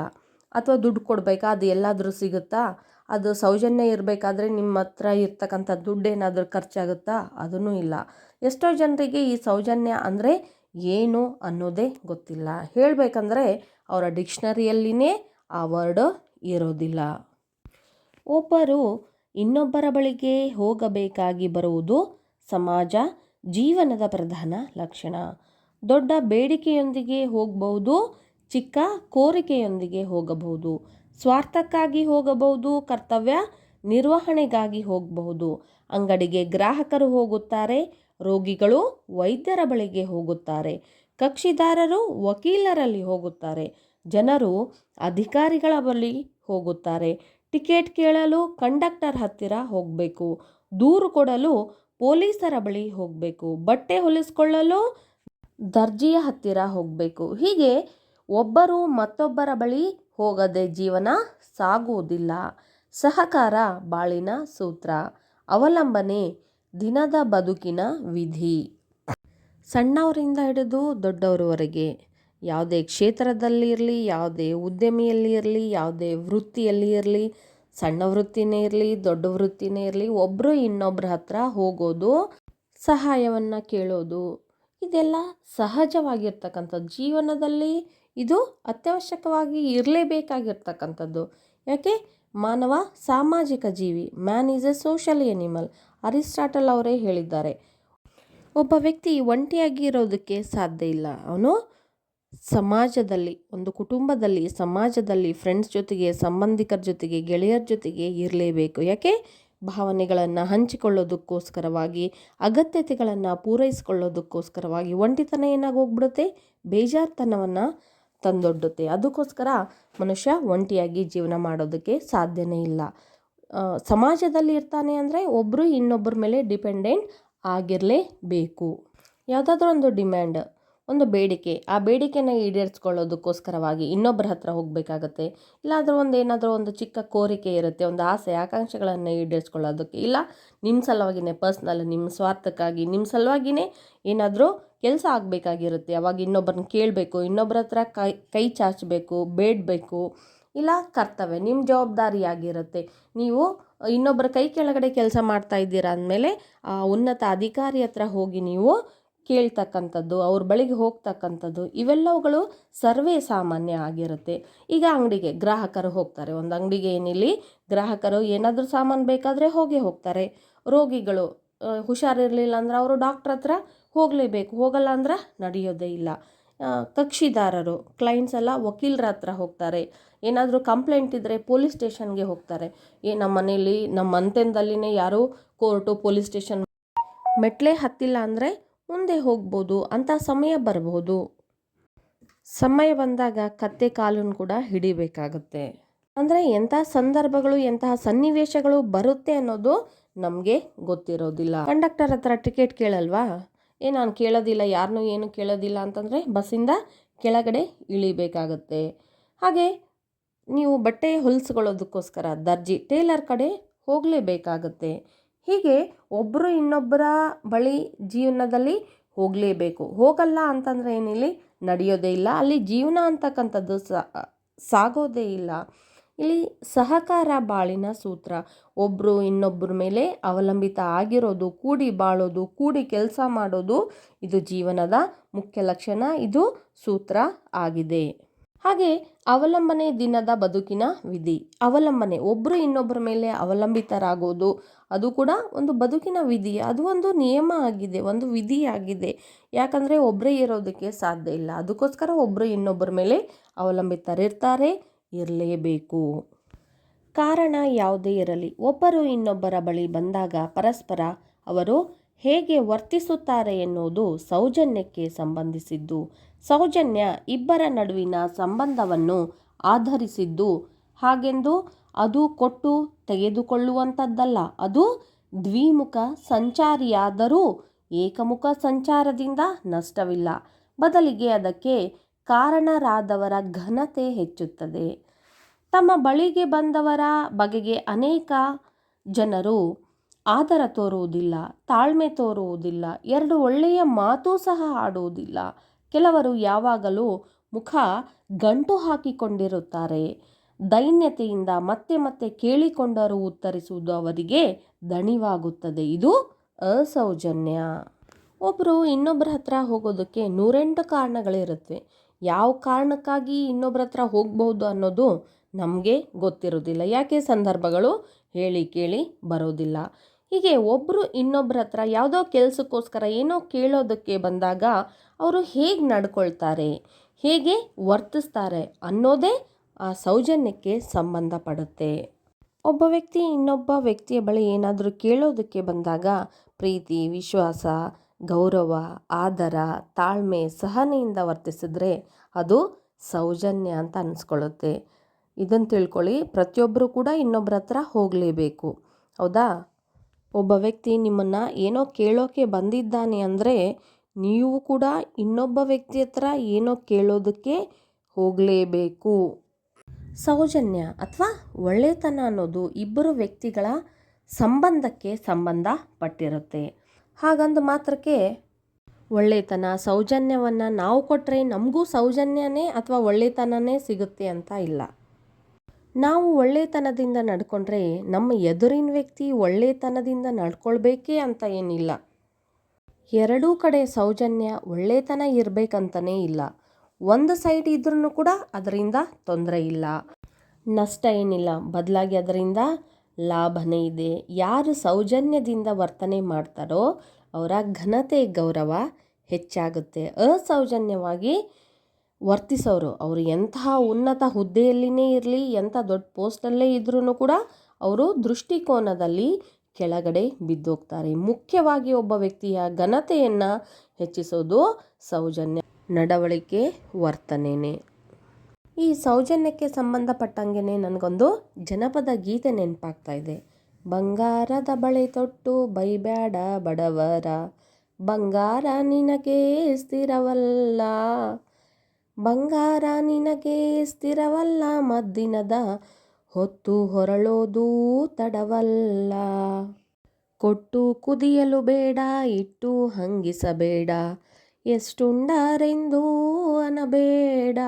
ಅಥವಾ ದುಡ್ಡು ಕೊಡಬೇಕಾ? ಅದು ಎಲ್ಲಾದರೂ ಸಿಗುತ್ತಾ? ಅದು ಸೌಜನ್ಯ ಇರಬೇಕಾದ್ರೆ ನಿಮ್ಮ ಹತ್ರ ಇರ್ತಕ್ಕಂಥ ದುಡ್ಡು ಏನಾದರೂ ಖರ್ಚಾಗುತ್ತಾ? ಅದೂ ಇಲ್ಲ. ಎಷ್ಟೋ ಜನರಿಗೆ ಈ ಸೌಜನ್ಯ ಅಂದರೆ ಏನು ಅನ್ನೋದೇ ಗೊತ್ತಿಲ್ಲ. ಹೇಳಬೇಕಂದ್ರೆ ಅವರ ಡಿಕ್ಷ್ನರಿಯಲ್ಲಿನೇ ಆ ವರ್ಡ್ ಇರೋದಿಲ್ಲ. ಒಬ್ಬರು ಇನ್ನೊಬ್ಬರ ಬಳಿಗೆ ಹೋಗಬೇಕಾಗಿ ಬರುವುದು ಸಮಾಜ, ಜೀವನದ ಪ್ರಧಾನ ಲಕ್ಷಣ. ದೊಡ್ಡ ಬೇಡಿಕೆಯೊಂದಿಗೆ ಹೋಗಬಹುದು, ಚಿಕ್ಕ ಕೋರಿಕೆಯೊಂದಿಗೆ ಹೋಗಬಹುದು. ಸ್ವಾರ್ಥಕ್ಕಾಗಿ ಹೋಗಬಹುದು, ಕರ್ತವ್ಯ ನಿರ್ವಹಣೆಗಾಗಿ ಹೋಗಬಹುದು. ಅಂಗಡಿಗೆ ಗ್ರಾಹಕರು ಹೋಗುತ್ತಾರೆ, ರೋಗಿಗಳು ವೈದ್ಯರ ಬಳಿಗೆ ಹೋಗುತ್ತಾರೆ, ಕಕ್ಷಿದಾರರು ವಕೀಲರಲ್ಲಿ ಹೋಗುತ್ತಾರೆ, ಜನರು ಅಧಿಕಾರಿಗಳ ಬಳಿ ಹೋಗುತ್ತಾರೆ. ಟಿಕೆಟ್ ಕೇಳಲು ಕಂಡಕ್ಟರ್ ಹತ್ತಿರ ಹೋಗಬೇಕು. ದೂರು ಕೊಡಲು ಪೊಲೀಸರ ಬಳಿ ಹೋಗಬೇಕು. ಬಟ್ಟೆ ಹೊಲಿಸ್ಕೊಳ್ಳಲು ದರ್ಜಿಯ ಹತ್ತಿರ ಹೋಗಬೇಕು. ಹೀಗೆ ಒಬ್ಬರು ಮತ್ತೊಬ್ಬರ ಬಳಿ ಹೋಗದೆ ಜೀವನ ಸಾಗುವುದಿಲ್ಲ. ಸಹಕಾರ ಬಾಳಿನ ಸೂತ್ರ. ಅವಲಂಬನೆ ದಿನದ ಬದುಕಿನ ವಿಧಿ. ಸಣ್ಣವರಿಂದ ಹಿಡಿದು ದೊಡ್ಡವರವರೆಗೆ. ಯಾವುದೇ ಕ್ಷೇತ್ರದಲ್ಲಿ ಇರಲಿ, ಯಾವುದೇ ಉದ್ಯಮಿಯಲ್ಲಿ ಇರಲಿ, ಯಾವುದೇ ವೃತ್ತಿಯಲ್ಲಿ ಇರಲಿ, ಸಣ್ಣ ವೃತ್ತಿನೇ ಇರಲಿ, ದೊಡ್ಡ ವೃತ್ತಿನೇ ಇರಲಿ ಒಬ್ಬರು ಇನ್ನೊಬ್ಬರ ಹತ್ರ ಹೋಗೋದು, ಸಹಾಯವನ್ನು ಕೇಳೋದು, ಇದೆಲ್ಲ ಸಹಜವಾಗಿರ್ತಕ್ಕಂಥ ಜೀವನದಲ್ಲಿ ಇದು ಅತ್ಯವಶ್ಯಕವಾಗಿ ಇರಲೇಬೇಕಾಗಿರ್ತಕ್ಕಂಥದ್ದು. ಯಾಕೆ? ಮಾನವ ಸಾಮಾಜಿಕ ಜೀವಿ. Man is a social animal. Aristotle ಅವರೇ ಹೇಳಿದ್ದಾರೆ. ಒಬ್ಬ ವ್ಯಕ್ತಿ ಒಂಟಿಯಾಗಿ ಇರೋದಕ್ಕೆ ಸಾಧ್ಯ ಇಲ್ಲ. ಅವನು ಸಮಾಜದಲ್ಲಿ, ಒಂದು ಕುಟುಂಬದಲ್ಲಿ, ಸಮಾಜದಲ್ಲಿ ಫ್ರೆಂಡ್ಸ್ ಜೊತೆಗೆ, ಸಂಬಂಧಿಕರ ಜೊತೆಗೆ, ಗೆಳೆಯರ ಜೊತೆಗೆ ಇರಲೇಬೇಕು. ಯಾಕೆ? ಭಾವನೆಗಳನ್ನು ಹಂಚಿಕೊಳ್ಳೋದಕ್ಕೋಸ್ಕರವಾಗಿ, ಅಗತ್ಯತೆಗಳನ್ನು ಪೂರೈಸಿಕೊಳ್ಳೋದಕ್ಕೋಸ್ಕರವಾಗಿ ಒಂಟಿತನ ಏನಾಗಿ ಹೋಗ್ಬಿಡುತ್ತೆ ಬೇಜಾರ್ತನವನ್ನು ತಂದೊಡ್ಡುತ್ತೆ. ಅದಕ್ಕೋಸ್ಕರ ಮನುಷ್ಯ ಒಂಟಿಯಾಗಿ ಜೀವನ ಮಾಡೋದಕ್ಕೆ ಸಾಧ್ಯನೇ ಇಲ್ಲ. ಸಮಾಜದಲ್ಲಿ ಇರ್ತಾನೆ ಅಂದರೆ ಒಬ್ಬರು ಇನ್ನೊಬ್ಬರ ಮೇಲೆ ಡಿಪೆಂಡೆಂಟ್ ಆಗಿರಲೇಬೇಕು. ಯಾವುದಾದ್ರೂ ಒಂದು ಡಿಮ್ಯಾಂಡ್ ಒಂದು ಬೇಡಿಕೆ. ಆ ಬೇಡಿಕೆನ ಈಡೇರಿಸ್ಕೊಳ್ಳೋದಕ್ಕೋಸ್ಕರವಾಗಿ ಇನ್ನೊಬ್ಬರ ಹತ್ರ ಹೋಗಬೇಕಾಗತ್ತೆ. ಇಲ್ಲಾದರೂ ಒಂದು ಏನಾದರೂ ಒಂದು ಚಿಕ್ಕ ಕೋರಿಕೆ ಇರುತ್ತೆ, ಒಂದು ಆಸೆ, ಆಕಾಂಕ್ಷೆಗಳನ್ನು ಈಡೇರಿಸ್ಕೊಳ್ಳೋದಕ್ಕೆ. ಇಲ್ಲ ನಿಮ್ಮ ಸಲುವಾಗಿನೇ, ಪರ್ಸ್ನಲ್ ನಿಮ್ಮ ಸ್ವಾರ್ಥಕ್ಕಾಗಿ ನಿಮ್ಮ ಸಲುವಾಗಿನೇ ಏನಾದರೂ ಕೆಲಸ ಆಗಬೇಕಾಗಿರುತ್ತೆ. ಅವಾಗ ಇನ್ನೊಬ್ಬರನ್ನ ಕೇಳಬೇಕು ಇನ್ನೊಬ್ಬರ ಹತ್ರ ಕೈ ಕೈ ಚಾಚಬೇಕು, ಬೇಡಬೇಕು. ಇಲ್ಲ, ಕರ್ತವ್ಯ ನಿಮ್ಮ ಜವಾಬ್ದಾರಿಯಾಗಿರುತ್ತೆ. ನೀವು ಇನ್ನೊಬ್ಬರ ಕೈ ಕೆಳಗಡೆ ಕೆಲಸ ಮಾಡ್ತಾ ಇದ್ದೀರಾ ಅಂದಮೇಲೆ, ಆ ಉನ್ನತ ಅಧಿಕಾರಿ ಹತ್ರ ಹೋಗಿ ನೀವು ಕೇಳ್ತಕ್ಕಂಥದ್ದು, ಅವ್ರ ಬಳಿಗೆ ಹೋಗ್ತಕ್ಕಂಥದ್ದು, ಇವೆಲ್ಲವುಗಳು ಸರ್ವೇ ಸಾಮಾನ್ಯ ಆಗಿರುತ್ತೆ. ಈಗ ಅಂಗಡಿಗೆ ಗ್ರಾಹಕರು ಹೋಗ್ತಾರೆ. ಒಂದು ಅಂಗಡಿಗೆ ಏನಿಲ್ಲಿ ಗ್ರಾಹಕರು ಏನಾದರೂ ಸಾಮಾನು ಬೇಕಾದರೆ ಹೋಗೇ ಹೋಗ್ತಾರೆ. ರೋಗಿಗಳು ಹುಷಾರಿರಲಿಲ್ಲ ಅಂದ್ರೆ ಅವರು ಡಾಕ್ಟ್ರ್ ಹತ್ರ ಹೋಗಲೇಬೇಕು. ಹೋಗಲ್ಲ ಅಂದ್ರೆ ನಡೆಯೋದೇ ಇಲ್ಲ. ಕಕ್ಷಿದಾರರು ಕ್ಲೈಂಟ್ಸ್ ಎಲ್ಲ ವಕೀಲರ ಹತ್ರ ಹೋಗ್ತಾರೆ. ಏನಾದರೂ ಕಂಪ್ಲೇಂಟ್ ಇದ್ದರೆ ಪೊಲೀಸ್ ಸ್ಟೇಷನ್ಗೆ ಹೋಗ್ತಾರೆ. ಏ, ನಮ್ಮ ಮನೇಲಿ, ನಮ್ಮ ಮಂತೆಂದಲ್ಲಿನೇ ಯಾರೂ ಕೋರ್ಟು ಪೊಲೀಸ್ ಸ್ಟೇಷನ್ ಮೆಟ್ಲೆ ಹತ್ತಿಲ್ಲ ಅಂದರೆ ಮುಂದೆ ಹೋಗ್ಬೋದು, ಅಂತ ಸಮಯ ಬರಬಹುದು ಸಮಯ ಬಂದಾಗ ಕತ್ತೆ ಕಾಲನ್ನು ಕೂಡ ಹಿಡಿಬೇಕಾಗುತ್ತೆ. ಅಂದರೆ ಎಂಥ ಸಂದರ್ಭಗಳು, ಎಂತಹ ಸನ್ನಿವೇಶಗಳು ಬರುತ್ತೆ ಅನ್ನೋದು ನಮಗೆ ಗೊತ್ತಿರೋದಿಲ್ಲ. ಕಂಡಕ್ಟರ್ ಹತ್ರ ಟಿಕೆಟ್ ಕೇಳಲ್ವಾ? ಏ, ನಾನು ಕೇಳೋದಿಲ್ಲ ಯಾರನ್ನೂ ಏನು ಕೇಳೋದಿಲ್ಲ ಅಂತಂದರೆ ಬಸ್ಸಿಂದ ಕೆಳಗಡೆ ಇಳಿಬೇಕಾಗತ್ತೆ. ಹಾಗೆ ನೀವು ಬಟ್ಟೆ ಹೊಲಿಸ್ಕೊಳ್ಳೋದಕ್ಕೋಸ್ಕರ ದರ್ಜಿ, ಟೇಲರ್ ಕಡೆ ಹೋಗಲೇಬೇಕಾಗತ್ತೆ. ಹೀಗೆ ಒಬ್ಬರು ಇನ್ನೊಬ್ಬರ ಬಳಿ ಜೀವನದಲ್ಲಿ ಹೋಗಲೇಬೇಕು. ಹೋಗಲ್ಲ ಅಂತಂದರೆ ಏನಿಲ್ಲಿ? ನಡೆಯೋದೇ ಇಲ್ಲ. ಅಲ್ಲಿ ಜೀವನ ಅಂತಕ್ಕಂಥದ್ದು ಸಾಗೋದೇ ಇಲ್ಲ. ಇಲ್ಲಿ ಸಹಕಾರ ಬಾಳಿನ ಸೂತ್ರ. ಒಬ್ಬರು ಇನ್ನೊಬ್ಬರ ಮೇಲೆ ಅವಲಂಬಿತ ಆಗಿರೋದು, ಕೂಡಿ ಬಾಳೋದು, ಕೂಡಿ ಕೆಲಸ ಮಾಡೋದು, ಇದು ಜೀವನದ ಮುಖ್ಯ ಲಕ್ಷಣ. ಇದು ಸೂತ್ರ ಆಗಿದೆ. ಹಾಗೆ ಅವಲಂಬನೆ ದಿನದ ಬದುಕಿನ ವಿಧಿ. ಅವಲಂಬನೆ ಒಬ್ಬರು ಇನ್ನೊಬ್ಬರ ಮೇಲೆ ಅವಲಂಬಿತರಾಗೋದು, ಅದು ಕೂಡ ಒಂದು ಬದುಕಿನ ವಿಧಿ. ಅದು ಒಂದು ನಿಯಮ ಆಗಿದೆ, ಒಂದು ವಿಧಿ ಆಗಿದೆ. ಯಾಕಂದರೆ ಒಬ್ಬರೇ ಇರೋದಕ್ಕೆ ಸಾಧ್ಯ ಇಲ್ಲ. ಅದಕ್ಕೋಸ್ಕರ ಒಬ್ಬರು ಇನ್ನೊಬ್ಬರ ಮೇಲೆ ಅವಲಂಬಿತರಿರ್ತಾರೆ, ಇರಲೇಬೇಕು. ಕಾರಣ ಯಾವುದೇ ಇರಲಿ. ಒಬ್ಬರು ಇನ್ನೊಬ್ಬರ ಬಳಿ ಬಂದಾಗ ಪರಸ್ಪರ ಅವರು ಹೇಗೆ ವರ್ತಿಸುತ್ತಾರೆ ಎನ್ನುವುದು ಸೌಜನ್ಯಕ್ಕೆ ಸಂಬಂಧಿಸಿದ್ದು. ಸೌಜನ್ಯ ಇಬ್ಬರ ನಡುವಿನ ಸಂಬಂಧವನ್ನು ಆಧರಿಸಿದ್ದು. ಹಾಗೆಂದು ಅದು ಕೊಟ್ಟು ತೆಗೆದುಕೊಳ್ಳುವಂಥದ್ದಲ್ಲ. ಅದು ದ್ವಿಮುಖ ಸಂಚಾರಿಯಾದರೂ ಏಕಮುಖ ಸಂಚಾರದಿಂದ ನಷ್ಟವಿಲ್ಲ. ಬದಲಿಗೆ ಅದಕ್ಕೆ ಕಾರಣರಾದವರ ಘನತೆ ಹೆಚ್ಚುತ್ತದೆ. ತಮ್ಮ ಬಳಿಗೆ ಬಂದವರ ಬಗೆಗೆ ಅನೇಕ ಜನರು ಆದರ ತೋರುವುದಿಲ್ಲ, ತಾಳ್ಮೆ ತೋರುವುದಿಲ್ಲ, ಎರಡು ಒಳ್ಳೆಯ ಮಾತು ಸಹ ಆಡುವುದಿಲ್ಲ. ಕೆಲವರು ಯಾವಾಗಲೂ ಮುಖ ಗಂಟು ಹಾಕಿಕೊಂಡಿರುತ್ತಾರೆ. ದೈನ್ಯತೆಯಿಂದ ಮತ್ತೆ ಮತ್ತೆ ಕೇಳಿಕೊಂಡರೂ ಉತ್ತರಿಸುವುದು ಅವರಿಗೆ ದಣಿವಾಗುತ್ತದೆ. ಇದು ಅಸೌಜನ್ಯ. ಒಬ್ಬರು ಇನ್ನೊಬ್ಬರ ಹತ್ರ ಹೋಗೋದಕ್ಕೆ ನೂರೆಂಟು ಕಾರಣಗಳಿರುತ್ತವೆ. ಯಾವ ಕಾರಣಕ್ಕಾಗಿ ಇನ್ನೊಬ್ಬರ ಹತ್ರ ಹೋಗ್ಬೋದು ಅನ್ನೋದು ನಮಗೆ ಗೊತ್ತಿರೋದಿಲ್ಲ ಯಾಕೆ? ಸಂದರ್ಭಗಳು ಹೇಳಿ ಕೇಳಿ ಬರೋದಿಲ್ಲ ಹೀಗೆ ಒಬ್ಬರು ಇನ್ನೊಬ್ಬರ ಹತ್ರ ಯಾವುದೋ ಕೆಲಸಕ್ಕೋಸ್ಕರ ಏನೋ ಕೇಳೋದಕ್ಕೆ ಬಂದಾಗ ಅವರು ಹೇಗೆ ನಡ್ಕೊಳ್ತಾರೆ, ಹೇಗೆ ವರ್ತಿಸ್ತಾರೆ ಅನ್ನೋದೇ ಆ ಸೌಜನ್ಯಕ್ಕೆ ಸಂಬಂಧಪಡುತ್ತೆ ಒಬ್ಬ ವ್ಯಕ್ತಿ ಇನ್ನೊಬ್ಬ ವ್ಯಕ್ತಿಯ ಬಳಿ ಏನಾದರೂ ಕೇಳೋದಕ್ಕೆ ಬಂದಾಗ ಪ್ರೀತಿ, ವಿಶ್ವಾಸ, ಗೌರವ, ಆದರ, ತಾಳ್ಮೆ ಸಹನೆಯಿಂದ ವರ್ತಿಸಿದ್ರೆ ಅದು ಸೌಜನ್ಯ ಅಂತ ಅನಿಸ್ಕೊಳ್ಳುತ್ತೆ. ಇದನ್ನು ತಿಳ್ಕೊಳ್ಳಿ ಪ್ರತಿಯೊಬ್ಬರು ಕೂಡ ಇನ್ನೊಬ್ಬರ ಹತ್ರ ಹೋಗಲೇಬೇಕು. ಹೌದಾ? ಒಬ್ಬ ವ್ಯಕ್ತಿ ನಿಮ್ಮನ್ನು ಏನೋ ಕೇಳೋಕೆ ಬಂದಿದ್ದಾನೆ ಅಂದರೆ ನೀವು ಕೂಡ ಇನ್ನೊಬ್ಬ ವ್ಯಕ್ತಿ ಹತ್ರ ಏನೋ ಕೇಳೋದಕ್ಕೆ ಹೋಗಲೇಬೇಕು. ಸೌಜನ್ಯ ಅಥವಾ ಒಳ್ಳೆತನ ಅನ್ನೋದು ಇಬ್ಬರು ವ್ಯಕ್ತಿಗಳ ಸಂಬಂಧಕ್ಕೆ ಸಂಬಂಧ ಪಟ್ಟಿರುತ್ತೆ ಹಾಗಂದ ಮಾತ್ರಕ್ಕೆ ಒಳ್ಳೆತನ ಸೌಜನ್ಯವನ್ನು ನಾವು ಕೊಟ್ಟರೆ ನಮಗೂ ಸೌಜನ್ಯನೇ ಅಥವಾ ಒಳ್ಳೆತನನೇ ಸಿಗುತ್ತೆ ಅಂತ ಇಲ್ಲ. ನಾವು ಒಳ್ಳೆತನದಿಂದ ನಡ್ಕೊಂಡ್ರೆ ನಮ್ಮ ಎದುರಿನ ವ್ಯಕ್ತಿ ಒಳ್ಳೆತನದಿಂದ ನಡ್ಕೊಳ್ಬೇಕೇ ಅಂತ ಏನಿಲ್ಲ. ಎರಡೂ ಕಡೆ ಸೌಜನ್ಯ, ಒಳ್ಳೆತನ ಇರಬೇಕಂತನೇ ಇಲ್ಲ. ಒಂದು ಸೈಡ್ ಇದ್ರೂ ಕೂಡ ಅದರಿಂದ ತೊಂದರೆ ಇಲ್ಲ. ನಷ್ಟ ಏನಿಲ್ಲ. ಬದಲಾಗಿ ಅದರಿಂದ ಲಾಭನೇ ಇದೆ. ಯಾರು ಸೌಜನ್ಯದಿಂದ ವರ್ತನೆ ಮಾಡ್ತಾರೋ ಅವರ ಘನತೆ ಗೌರವ ಹೆಚ್ಚಾಗುತ್ತೆ. ಅಸೌಜನ್ಯವಾಗಿ ವರ್ತಿಸೋರು. ಅವರು ಎಂತಹ ಉನ್ನತ ಹುದ್ದೆಯಲ್ಲಿನೇ ಇರಲಿ, ಎಂಥ ದೊಡ್ಡ ಪೋಸ್ಟಲ್ಲೇ ಇದ್ರೂ ಕೂಡ ಅವರು ದೃಷ್ಟಿಕೋನದಲ್ಲಿ ಕೆಳಗಡೆ ಬಿದ್ದೋಗ್ತಾರೆ. ಮುಖ್ಯವಾಗಿ ಒಬ್ಬ ವ್ಯಕ್ತಿಯ ಘನತೆಯನ್ನು ಹೆಚ್ಚಿಸೋದು ಸೌಜನ್ಯ ನಡವಳಿಕೆ ವರ್ತನೆನೇ. ಈ ಸೌಜನ್ಯಕ್ಕೆ ಸಂಬಂಧಪಟ್ಟಂಗೆ ನನಗೊಂದು ಜನಪದ ಗೀತೆ ನೆನಪಾಗ್ತಾ ಇದೆ. ಬಂಗಾರದ ಬಳೆ ತೊಟ್ಟು ಬೈಬ್ಯಾಡ ಬಡವರ. ಬಂಗಾರ ನಿನಗೆ ಸ್ಥಿರವಲ್ಲ. ಬಂಗಾರ ನಿನಗೆ ಸ್ಥಿರವಲ್ಲ, ಮದ್ದಿನದ ಹೊತ್ತು ಹೊರಳೋದು ತಡವಲ್ಲ. ಕೊಟ್ಟು ಕುದಿಯಲು ಬೇಡ, ಇಟ್ಟು ಹಂಗಿಸಬೇಡ. ಎಷ್ಟುಂಡರೆಂದು ಅನಬೇಡ.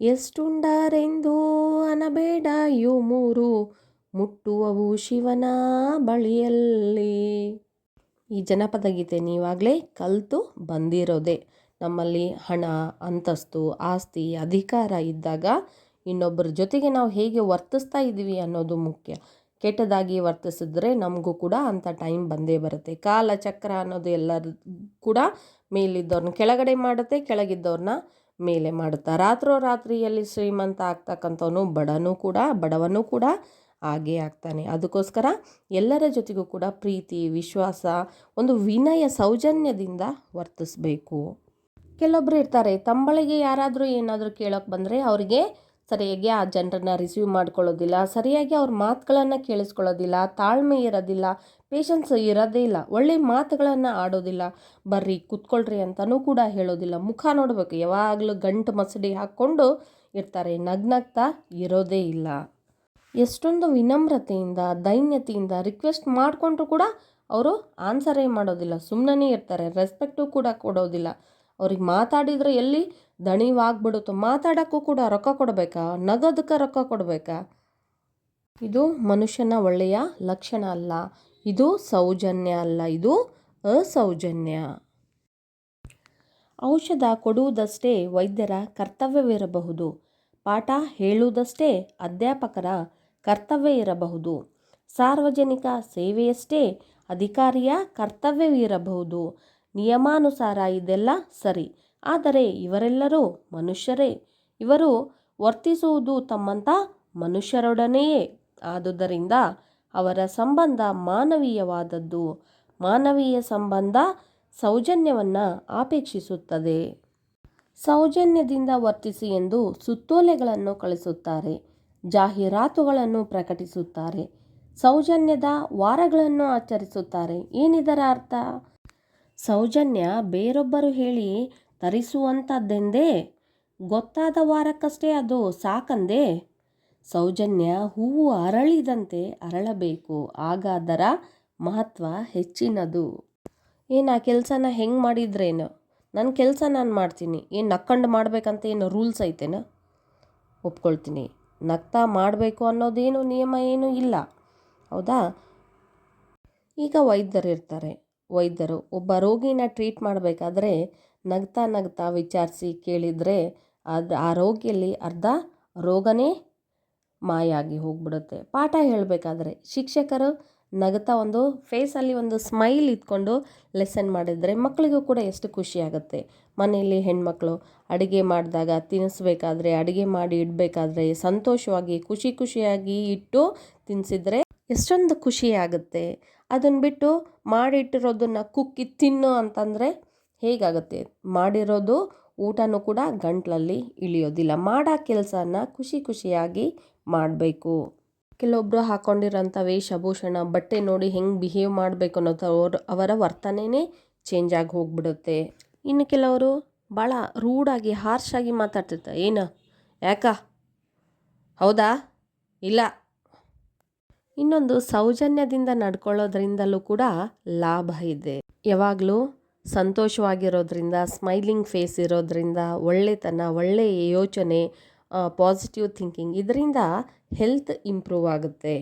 ಎಷ್ಟುಂಡರೆಂದು ಅನಬೇಡ, ಇವು ಮೂರು ಮುಟ್ಟುವವು ಶಿವನ ಬಳಿಯಲ್ಲಿ. ಈ ಜನಪದ ಗೀತೆ ನೀವಾಗಲೇ ಕಲಿತು ಬಂದಿರೋದೆ. ನಮ್ಮಲ್ಲಿ ಹಣ, ಅಂತಸ್ತು, ಆಸ್ತಿ, ಅಧಿಕಾರ ಇದ್ದಾಗ ಇನ್ನೊಬ್ಬರ ಜೊತೆಗೆ ನಾವು ಹೇಗೆ ವರ್ತಿಸ್ತಾ ಇದ್ದೀವಿ ಅನ್ನೋದು ಮುಖ್ಯ. ಕೆಟ್ಟದಾಗಿ ವರ್ತಿಸಿದ್ರೆ ನಮಗೂ ಕೂಡ ಅಂಥ ಟೈಮ್ ಬಂದೇ ಬರುತ್ತೆ. ಕಾಲ ಚಕ್ರ ಅನ್ನೋದು ಎಲ್ಲರ ಕೂಡ ಮೇಲಿದ್ದವ್ರನ್ನ ಕೆಳಗಡೆ ಮಾಡುತ್ತೆ ಕೆಳಗಿದ್ದವ್ರನ್ನ ಮೇಲೆ ಮಾಡುತ್ತಾ. ರಾತ್ರೋ ರಾತ್ರಿಯಲ್ಲಿ ಶ್ರೀಮಂತ ಆಗ್ತಕ್ಕಂಥವನು ಬಡನೂ ಕೂಡ, ಬಡವನೂ ಕೂಡ ಹಾಗೇ ಆಗ್ತಾನೆ. ಅದಕ್ಕೋಸ್ಕರ ಎಲ್ಲರ ಜೊತೆಗೂ ಕೂಡ ಪ್ರೀತಿ, ವಿಶ್ವಾಸ, ಒಂದು ವಿನಯ, ಸೌಜನ್ಯದಿಂದ ವರ್ತಿಸಬೇಕು. ಕೆಲವೊಬ್ರು ಇರ್ತಾರೆ. ತಂಬಳಿಗೆ ಯಾರಾದರೂ ಏನಾದರೂ ಕೇಳೋಕೆ ಬಂದರೆ ಅವರಿಗೆ ಸರಿಯಾಗಿ ಆ ಜನರನ್ನ ರಿಸೀವ್ ಮಾಡ್ಕೊಳ್ಳೋದಿಲ್ಲ, ಸರಿಯಾಗಿ ಅವ್ರ ಮಾತುಗಳನ್ನು ಕೇಳಿಸ್ಕೊಳ್ಳೋದಿಲ್ಲ, ತಾಳ್ಮೆ ಇರೋದಿಲ್ಲ ಪೇಷನ್ಸ್ ಇರೋದೇ ಇಲ್ಲ, ಒಳ್ಳೆ ಮಾತುಗಳನ್ನು ಆಡೋದಿಲ್ಲ. ಬರ್ರಿ, ಕುತ್ಕೊಳ್ರಿ ಅಂತಲೂ ಕೂಡ ಹೇಳೋದಿಲ್ಲ. ಮುಖ ನೋಡಬೇಕು, ಯಾವಾಗಲೂ ಗಂಟು ಮಸಡಿ ಹಾಕ್ಕೊಂಡು ಇರ್ತಾರೆ. ನಗ್ನಗ್ತಾ ಇರೋದೇ ಇಲ್ಲ. ಎಷ್ಟೊಂದು ವಿನಮ್ರತೆಯಿಂದ, ದೈನ್ಯತೆಯಿಂದ ರಿಕ್ವೆಸ್ಟ್ ಮಾಡಿಕೊಂಡ್ರು ಕೂಡ ಅವರು ಆನ್ಸರೇ ಮಾಡೋದಿಲ್ಲ. ಸುಮ್ಮನೆ ಇರ್ತಾರೆ. ರೆಸ್ಪೆಕ್ಟು ಕೂಡ ಕೊಡೋದಿಲ್ಲ. ಅವ್ರಿಗೆ ಮಾತಾಡಿದರೆ ಎಲ್ಲಿ ದಣಿವಾಗ್ಬಿಡುತ್ತೋ, ಮಾತಾಡೋಕ್ಕೂ ಕೂಡ ರೊಕ್ಕ ಕೊಡಬೇಕಾ? ನಗೋದಕ್ಕೆ ರೊಕ್ಕ ಕೊಡಬೇಕಾ? ಇದು ಮನುಷ್ಯನ ಒಳ್ಳೆಯ ಲಕ್ಷಣ ಅಲ್ಲ. ಇದು ಸೌಜನ್ಯ ಅಲ್ಲ. ಇದು ಅಸೌಜನ್ಯ. ಔಷಧ ಕೊಡುವುದಷ್ಟೇ ವೈದ್ಯರ ಕರ್ತವ್ಯವಿರಬಹುದು. ಪಾಠ ಹೇಳುವುದಷ್ಟೇ ಅಧ್ಯಾಪಕರ ಕರ್ತವ್ಯ ಇರಬಹುದು ಸಾರ್ವಜನಿಕ ಸೇವೆಯಷ್ಟೇ ಅಧಿಕಾರಿಯ ಕರ್ತವ್ಯವಿರಬಹುದು. ನಿಯಮಾನುಸಾರ ಇದೆಲ್ಲ ಸರಿ. ಆದರೆ ಇವರೆಲ್ಲರೂ ಮನುಷ್ಯರೇ. ಇವರು ವರ್ತಿಸುವುದು ತಮ್ಮಂಥ ಮನುಷ್ಯರೊಡನೆಯೇ. ಆದುದರಿಂದ ಅವರ ಸಂಬಂಧ ಮಾನವೀಯವಾದದ್ದು. ಮಾನವೀಯ ಸಂಬಂಧ ಸೌಜನ್ಯವನ್ನು ಅಪೇಕ್ಷಿಸುತ್ತದೆ ಸೌಜನ್ಯದಿಂದ ವರ್ತಿಸಿ ಎಂದು ಸುತ್ತೋಲೆಗಳನ್ನು ಕಳಿಸುತ್ತಾರೆ. ಜಾಹೀರಾತುಗಳನ್ನು ಪ್ರಕಟಿಸುತ್ತಾರೆ. ಸೌಜನ್ಯದ ವಾರಗಳನ್ನು ಆಚರಿಸುತ್ತಾರೆ. ಏನಿದರ ಅರ್ಥ? ಸೌಜನ್ಯ ಬೇರೊಬ್ಬರು ಹೇಳಿ ತರಿಸುವಂಥದ್ದೆಂದೇ ಗೊತ್ತಾದ ವಾರಕ್ಕಷ್ಟೇ ಅದು ಸಾಕಂದೆ? ಸೌಜನ್ಯ ಹೂವು ಅರಳಿದಂತೆ ಅರಳಬೇಕು, ಆಗ ಅದರ ಮಹತ್ವ ಹೆಚ್ಚಿನದು. ಏನು, ಆ ಕೆಲಸನ ಹೆಂಗೆ ಮಾಡಿದ್ರೇನು? ನನ್ನ ಕೆಲಸ ನಾನು ಮಾಡ್ತೀನಿ. ಏನು, ನಕ್ಕಂಡು ಮಾಡ್ಬೇಕಂತ ಏನು ರೂಲ್ಸ್ ಐತೇನು? ಒಪ್ಕೊಳ್ತೀನಿ. ನಗ್ತಾ ಮಾಡಬೇಕು ಅನ್ನೋದೇನು ನಿಯಮ ಏನೂ ಇಲ್ಲ. ಹೌದಾ? ಈಗ ವೈದ್ಯರು ಇರ್ತಾರೆ ವೈದ್ಯರು. ಒಬ್ಬ ರೋಗಿನ ಟ್ರೀಟ್ ಮಾಡಬೇಕಾದ್ರೆ ನಗ್ತಾ ನಗ್ತಾ ವಿಚಾರಿಸಿ ಕೇಳಿದರೆ ಅದು ಆ ರೋಗಿಯಲ್ಲಿ ಅರ್ಧ ರೋಗನೇ ಮಾಯಾಗಿ ಹೋಗ್ಬಿಡುತ್ತೆ. ಪಾಠ ಹೇಳಬೇಕಾದ್ರೆ ಶಿಕ್ಷಕರು ನಗ್ತಾ ಒಂದು ಫೇಸಲ್ಲಿ ಒಂದು ಸ್ಮೈಲ್ ಇಟ್ಕೊಂಡು ಲೆಸನ್ ಮಾಡಿದರೆ ಮಕ್ಕಳಿಗೂ ಕೂಡ ಎಷ್ಟು ಖುಷಿಯಾಗುತ್ತೆ ಮನೆಯಲ್ಲಿ ಹೆಣ್ಮಕ್ಳು ಅಡುಗೆ ಮಾಡಿದಾಗ ತಿನ್ನಿಸ್ಬೇಕಾದ್ರೆ, ಅಡುಗೆ ಮಾಡಿ ಇಡಬೇಕಾದ್ರೆ ಸಂತೋಷವಾಗಿ, ಖುಷಿ ಖುಷಿಯಾಗಿ ಇಟ್ಟು ತಿನ್ನಿಸಿದ್ರೆ ಎಷ್ಟೊಂದು ಖುಷಿಯಾಗುತ್ತೆ ಅದನ್ನು ಬಿಟ್ಟು ಮಾಡಿಟ್ಟಿರೋದನ್ನು ಕುಕ್ಕಿ ತಿನ್ನು ಅಂತಂದರೆ ಹೇಗಾಗುತ್ತೆ? ಮಾಡಿರೋದು ಊಟನೂ ಕೂಡ ಗಂಟಲಲ್ಲಿ ಇಳಿಯೋದಿಲ್ಲ. ಮಾಡೋ ಕೆಲಸನ ಖುಷಿ ಖುಷಿಯಾಗಿ ಮಾಡಬೇಕು. ಕೆಲವೊಬ್ಬರು ಹಾಕ್ಕೊಂಡಿರೋಂಥ ವೇಷಭೂಷಣ, ಬಟ್ಟೆ ನೋಡಿ ಹೆಂಗೆ ಬಿಹೇವ್ ಮಾಡಬೇಕು ಅನ್ನೋದು ಅವ್ರ, ಅವರ ವರ್ತನೆನೇ ಚೇಂಜ್ ಆಗಿ ಹೋಗ್ಬಿಡುತ್ತೆ. ಇನ್ನು ಕೆಲವರು ಭಾಳ ರೂಡಾಗಿ ಹಾರ್ಷಾಗಿ ಮಾತಾಡ್ತಿರ್ತಾರೆ. ಏನು? ಯಾಕ? ಹೌದಾ? ಇಲ್ಲ? ಇನ್ನೊಂದು ಸೌಜನ್ಯದಿಂದ ನಡ್ಕೊಳ್ಳೋದ್ರಿಂದಲೂ ಕೂಡ ಲಾಭ ಇದೆ. ಯಾವಾಗಲೂ ಸಂತೋಷವಾಗಿರೋದ್ರಿಂದ ಸ್ಮೈಲಿಂಗ್ ಫೇಸ್ ಇರೋದ್ರಿಂದ, ಒಳ್ಳೆತನ ಒಳ್ಳೆಯ ಯೋಚನೆ ಪಾಸಿಟಿವ್ ಥಿಂಕಿಂಗ್ ಇದರಿಂದ ಹೆಲ್ತ್ ಇಂಪ್ರೂವ್ ಆಗುತ್ತೆ.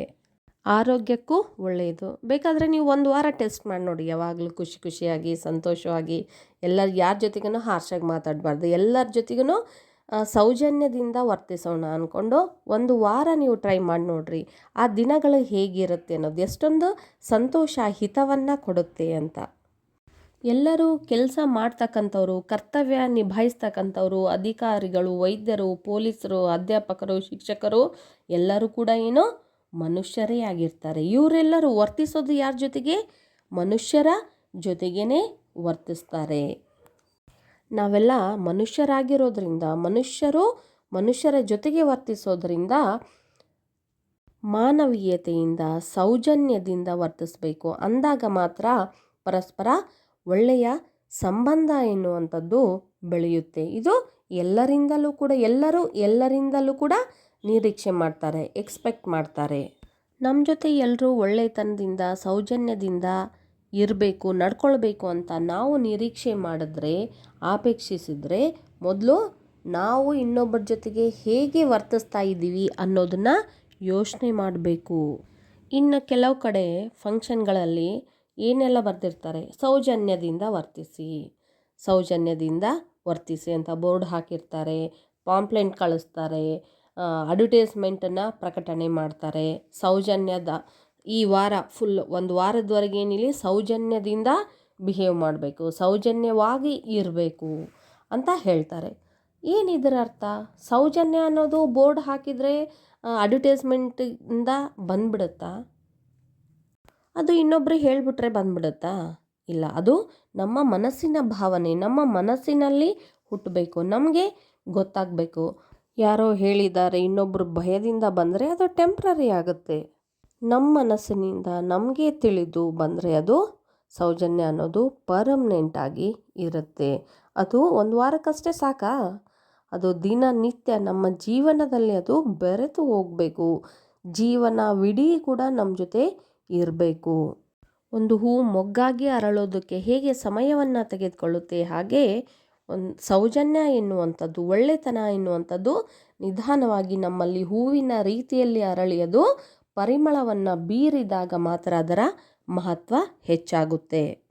ಆರೋಗ್ಯಕ್ಕೂ ಒಳ್ಳೆಯದು. ಬೇಕಾದರೆ ನೀವು ಒಂದು ವಾರ ಟೆಸ್ಟ್ ಮಾಡಿ ನೋಡಿ. ಯಾವಾಗಲೂ ಖುಷಿ ಖುಷಿಯಾಗಿ, ಸಂತೋಷವಾಗಿ ಎಲ್ಲ ಯಾರ ಜೊತೆಗೂ ಹಾರ್ಷಾಗಿ ಮಾತಾಡಬಾರ್ದು. ಎಲ್ಲರ ಜೊತೆಗೂ ಸೌಜನ್ಯದಿಂದ ವರ್ತಿಸೋಣ ಅಂದ್ಕೊಂಡು ಒಂದು ವಾರ ನೀವು ಟ್ರೈ ಮಾಡಿ ನೋಡಿರಿ. ಆ ದಿನಗಳು ಹೇಗಿರುತ್ತೆ ಅನ್ನೋದು, ಎಷ್ಟೊಂದು ಸಂತೋಷ, ಹಿತವನ್ನು ಕೊಡುತ್ತೆ ಅಂತ. ಎಲ್ಲರೂ ಕೆಲಸ ಮಾಡ್ತಕ್ಕಂಥವ್ರು, ಕರ್ತವ್ಯ ನಿಭಾಯಿಸ್ತಕ್ಕಂಥವ್ರು, ಅಧಿಕಾರಿಗಳು, ವೈದ್ಯರು, ಪೊಲೀಸರು, ಅಧ್ಯಾಪಕರು, ಶಿಕ್ಷಕರು, ಎಲ್ಲರೂ ಕೂಡ ಏನು ಮನುಷ್ಯರೇ ಆಗಿರ್ತಾರೆ. ಇವರೆಲ್ಲರೂ ವರ್ತಿಸೋದು ಯಾರ ಜೊತೆಗೆ? ಮನುಷ್ಯರ ಜೊತೆಗೇ ವರ್ತಿಸ್ತಾರೆ. ನಾವೆಲ್ಲ ಮನುಷ್ಯರಾಗಿರೋದ್ರಿಂದ, ಮನುಷ್ಯರು ಮನುಷ್ಯರ ಜೊತೆಗೆ ವರ್ತಿಸೋದ್ರಿಂದ ಮಾನವೀಯತೆಯಿಂದ, ಸೌಜನ್ಯದಿಂದ ವರ್ತಿಸಬೇಕು. ಅಂದಾಗ ಮಾತ್ರ ಪರಸ್ಪರ ಒಳ್ಳೆಯ ಸಂಬಂಧ ಎನ್ನುವಂಥದ್ದು ಬೆಳೆಯುತ್ತೆ. ಇದು ಎಲ್ಲರಿಂದಲೂ ಕೂಡ, ಎಲ್ಲರೂ ಎಲ್ಲರಿಂದಲೂ ಕೂಡ ನಿರೀಕ್ಷೆ ಮಾಡ್ತಾರೆ ಎಕ್ಸ್ಪೆಕ್ಟ್ ಮಾಡ್ತಾರೆ. ನಮ್ಮ ಜೊತೆ ಎಲ್ಲರೂ ಒಳ್ಳೆತನದಿಂದ, ಸೌಜನ್ಯದಿಂದ ಇರಬೇಕು, ನಡ್ಕೊಳ್ಬೇಕು ಅಂತ ನಾವು ನಿರೀಕ್ಷೆ ಮಾಡಿದ್ರೆ, ಅಪೇಕ್ಷಿಸಿದರೆ ಮೊದಲು ನಾವು ಇನ್ನೊಬ್ಬರ ಜೊತೆಗೆ ಹೇಗೆ ವರ್ತಿಸ್ತಾ ಇದ್ದೀವಿ ಅನ್ನೋದನ್ನು ಯೋಚನೆ ಮಾಡಬೇಕು. ಇನ್ನು ಕೆಲವು ಕಡೆ ಫಂಕ್ಷನ್ಗಳಲ್ಲಿ ಏನೆಲ್ಲ ಬರ್ತಿರ್ತಾರೆ ಸೌಜನ್ಯದಿಂದ ವರ್ತಿಸಿ. ಸೌಜನ್ಯದಿಂದ ವರ್ತಿಸಿ ಅಂತ ಬೋರ್ಡ್ ಹಾಕಿರ್ತಾರೆ, ಪಾಂಪ್ಲೆಂಟ್ ಕಳಿಸ್ತಾರೆ ಅಡ್ವಟೈಸ್ಮೆಂಟನ್ನು ಪ್ರಕಟಣೆ ಮಾಡ್ತಾರೆ. ಸೌಜನ್ಯದ ಈ ವಾರ ಫುಲ್ ಒಂದು ವಾರದವರೆಗೆ ಏನಿಲ್ಲ ಸೌಜನ್ಯದಿಂದ ಬಿಹೇವ್ ಮಾಡಬೇಕು, ಸೌಜನ್ಯವಾಗಿ ಇರಬೇಕು ಅಂತ ಹೇಳ್ತಾರೆ. ಏನಿದರ ಅರ್ಥ? ಸೌಜನ್ಯ ಅನ್ನೋದು ಬೋರ್ಡ್ ಹಾಕಿದರೆ ಅಡ್ವರ್ಟೈಸ್ಮೆಂಟಿಂದ ಬಂದ್ಬಿಡುತ್ತಾ? ಅದು ಇನ್ನೊಬ್ಬರು ಹೇಳಿಬಿಟ್ರೆ ಬಂದ್ಬಿಡುತ್ತಾ? ಇಲ್ಲ, ಅದು ನಮ್ಮ ಮನಸ್ಸಿನ ಭಾವನೆ, ನಮ್ಮ ಮನಸ್ಸಿನಲ್ಲಿ ಹುಟ್ಟಬೇಕು, ನಮಗೆ ಗೊತ್ತಾಗಬೇಕು. ಯಾರೋ ಹೇಳಿದ್ದಾರೆ ಇನ್ನೊಬ್ಬರು ಭಯದಿಂದ ಬಂದರೆ ಅದು ಟೆಂಪ್ರರಿ ಆಗುತ್ತೆ. ನಮ್ಮ ಮನಸ್ಸಿನಿಂದ ನಮಗೆ ತಿಳಿದು ಬಂದರೆ ಅದು ಸೌಜನ್ಯ ಅನ್ನೋದು ಪರ್ಮನೆಂಟಾಗಿ ಇರುತ್ತೆ. ಅದು ಒಂದು ವಾರಕ್ಕಷ್ಟೇ ಸಾಕಾ? ಅದು ದಿನನಿತ್ಯ ನಮ್ಮ ಜೀವನದಲ್ಲಿ ಅದು ಬೆರೆತು ಹೋಗಬೇಕು. ಜೀವನವಿಡೀ ಕೂಡ ನಮ್ಮ ಜೊತೆ ಇರಬೇಕು. ಒಂದು ಹೂ ಮೊಗ್ಗಾಗಿ ಅರಳೋದಕ್ಕೆ ಹೇಗೆ ಸಮಯವನ್ನು ತೆಗೆದುಕೊಳ್ಳುತ್ತೆ? ಹಾಗೆ ಒಂದು ಸೌಜನ್ಯ ಎನ್ನುವಂಥದ್ದು, ಒಳ್ಳೆತನ ಎನ್ನುವಂಥದ್ದು ನಿಧಾನವಾಗಿ ನಮ್ಮಲ್ಲಿ ಹೂವಿನ ರೀತಿಯಲ್ಲಿ ಅರಳಿಯೋದು. ಪರಿಮಳವನ್ನು ಬೀರಿದಾಗ ಮಾತ್ರ ಅದರ ಮಹತ್ವ ಹೆಚ್ಚಾಗುತ್ತೆ.